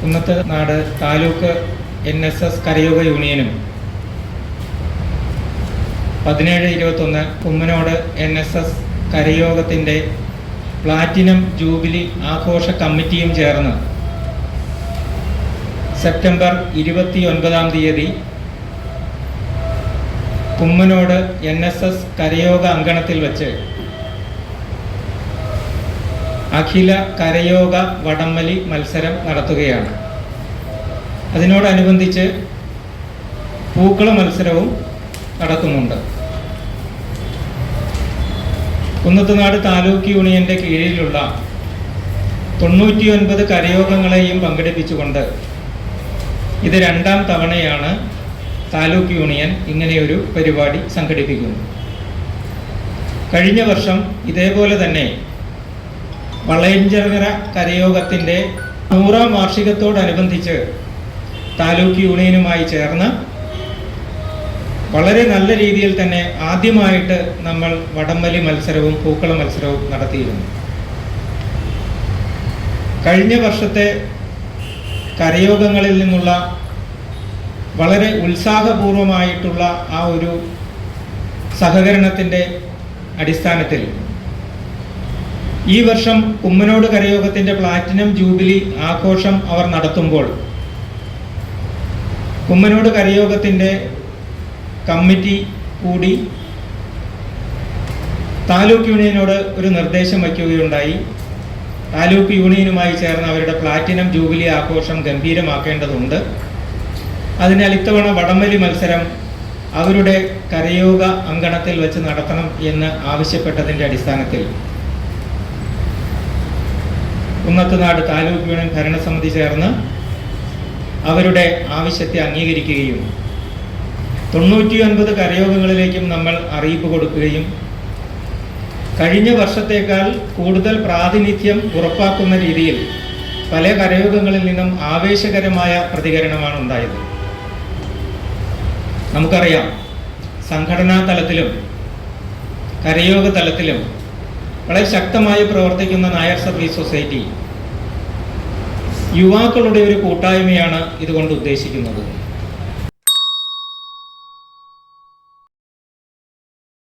Kunnathunad taluk N S S കരയോഗ യൂണിയനും. പതിനേഴ് ഇരുപത്തൊന്ന് കുമ്മനോട് എൻ എസ് എസ് കരയോഗത്തിന്റെ പ്ലാറ്റിനം ജൂബിലി ആഘോഷ കമ്മിറ്റിയും ചേർന്ന്. സെപ്റ്റംബർ ഇരുപത്തി ഒൻപതാം തീയതി കുമ്മനോട് എൻ എസ് എസ് കരയോഗ അങ്കണത്തിൽ വച്ച് അഖില കരയോഗ വടംവലി മത്സരം നടത്തുകയാണ്. അതിനോടനുബന്ധിച്ച് പൂക്കള മത്സരവും നടക്കുന്നുണ്ട്. കുന്നത്തുനാട് താലൂക്ക് യൂണിയന്റെ കീഴിലുള്ള തൊണ്ണൂറ്റിയൊൻപത് കരയോഗങ്ങളെയും പങ്കെടുപ്പിച്ചുകൊണ്ട് ഇത് രണ്ടാം തവണയാണ് താലൂക്ക് യൂണിയൻ ഇങ്ങനെയൊരു പരിപാടി സംഘടിപ്പിക്കുന്നത്. കഴിഞ്ഞ വർഷം ഇതേപോലെ തന്നെ വളയഞ്ചിറ കരയോഗത്തിന്റെ നൂറാം വാർഷികത്തോടനുബന്ധിച്ച് താലൂക്ക് യൂണിയനുമായി ചേർന്ന് വളരെ നല്ല രീതിയിൽ തന്നെ ആദ്യമായിട്ട് നമ്മൾ വടംവലി മത്സരവും പൂക്കള മത്സരവും നടത്തിയിരുന്നു. കഴിഞ്ഞ വർഷത്തെ കരയോഗങ്ങളിൽ നിന്നുള്ള വളരെ ഉത്സാഹപൂർവമായിട്ടുള്ള ആ ഒരു സഹകരണത്തിന്റെ അടിസ്ഥാനത്തിൽ ഈ വർഷം കുമ്മനോട് കരയോഗത്തിന്റെ പ്ലാറ്റിനം ജൂബിലി ആഘോഷം അവർ നടത്തുമ്പോൾ കുമ്മനോട് കരയോഗത്തിന്റെ കമ്മിറ്റി കൂടി താലൂക്ക് യൂണിയനോട് ഒരു നിർദ്ദേശം വയ്ക്കുകയുണ്ടായി. താലൂക്ക് യൂണിയനുമായി ചേർന്ന് അവരുടെ പ്ലാറ്റിനം ജൂബിലി ആഘോഷം ഗംഭീരമാക്കേണ്ടതുണ്ട്. അതിനാൽ ഇത്തവണ വടംവലി മത്സരം അവരുടെ കരയോഗ അങ്കണത്തിൽ വെച്ച് നടത്തണം എന്ന് ആവശ്യപ്പെട്ടതിന്റെ അടിസ്ഥാനത്തിൽ കുന്നത്തുനാട് താലൂക്ക് യൂണിയൻ ഭരണസമിതി ചേർന്ന് അവരുടെ ആവശ്യത്തെ അംഗീകരിക്കുകയും തൊണ്ണൂറ്റിയൊൻപത് കരയോഗങ്ങളിലേക്കും നമ്മൾ അറിയിപ്പ് കൊടുക്കുകയും കഴിഞ്ഞ വർഷത്തേക്കാൾ കൂടുതൽ പ്രാതിനിധ്യം ഉറപ്പാക്കുന്ന രീതിയിൽ പല കരയോഗങ്ങളിൽ നിന്നും ആവേശകരമായ പ്രതികരണമാണ് ഉണ്ടായത്. നമുക്കറിയാം സംഘടനാ തലത്തിലും കരയോഗ തലത്തിലും വളരെ ശക്തമായി പ്രവർത്തിക്കുന്ന നായർ സർവീസ് സൊസൈറ്റി യുവാക്കളുടെ ഒരു കൂട്ടായ്മയാണ് ഇതുകൊണ്ട് ഉദ്ദേശിക്കുന്നത്.